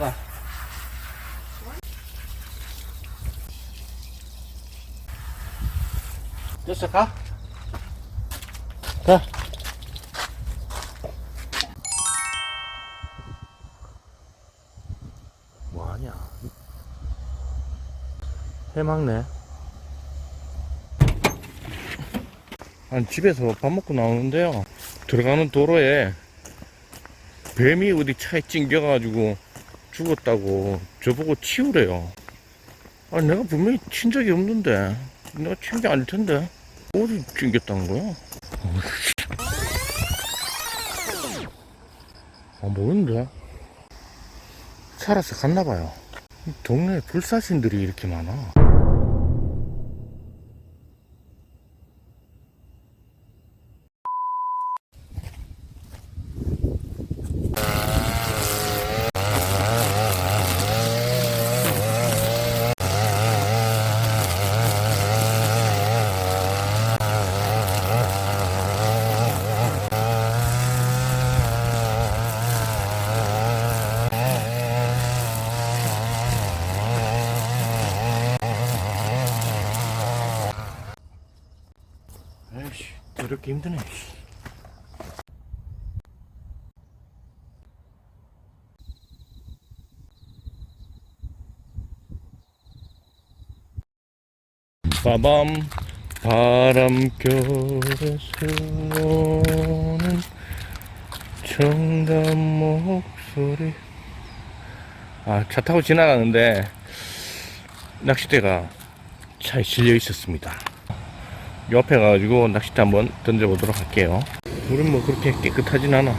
가봐. 됐어, 가. 가. 뭐하냐? 해먹네. 아니, 집에서 밥 먹고 나오는데요. 들어가는 도로에 뱀이 어디 차에 찡겨가지고 죽었다고 저보고 치우래요. 아니, 내가 분명히 친 적이 없는데. 내가 친 게 아닐 텐데. 어디 찡겼다는 거야? 아, 모르는데. 살아서 갔나봐요. 이 동네에 불사신들이 이렇게 많아. 에 이씨, 그렇게 힘드네. 씨. 빠밤 바람결에 슬로는 정답 목소리 아 차 타고 지나가는데 낚싯대가 차에 실려 있었습니다 옆에 가가지고 낚싯대 한번 던져보도록 할게요. 물은 뭐 그렇게 깨끗하진 않아.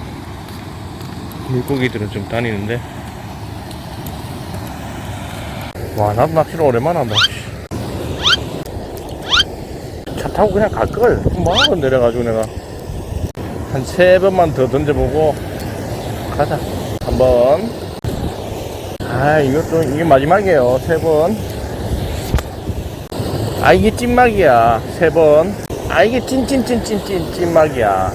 물고기들은 좀 다니는데. 와, 나도 낚시를 오랜만에 한다. 씨. 차 타고 그냥 갈걸. 뭐하고 내려가지고 내가. 한 세 번만 더 던져보고 가자. 한 번. 아, 이것도, 이게 마지막이에요. 세 번. 아 이게 찐막이야 세 번. 아 이게 찐찐찐찐찐 찐막이야.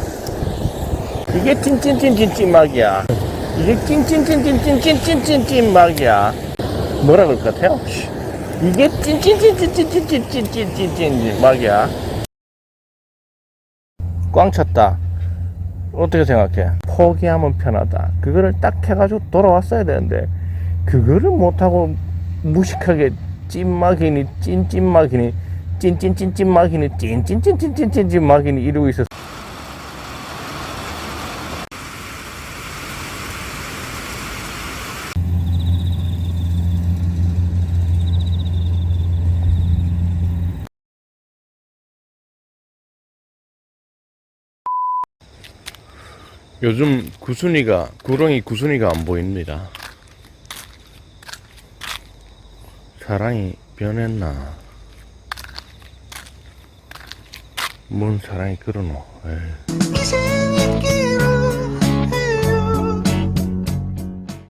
이게 찐찐찐찐 찐막이야. 이게 찐찐찐찐찐찐찐찐 찐막이야. 뭐라 그럴 것 같아요? 씨. 이게 찐찐찐찐찐찐찐찐찐찐 막이야. 꽝 찼다. 어떻게 생각해? 포기하면 편하다. 그거를 딱 해가지고 돌아왔어야 되는데 그거를 못하고 무식하게 찐막이니 찐찐막이니 찐찐찐찐막이니 찐찐찐찐찐찐찐막이니 이러고 있었어. 요즘 구순이가 구렁이 구순이가 안 보입니다. 사랑이 변했나? 뭔 사랑이 그러노? 에이.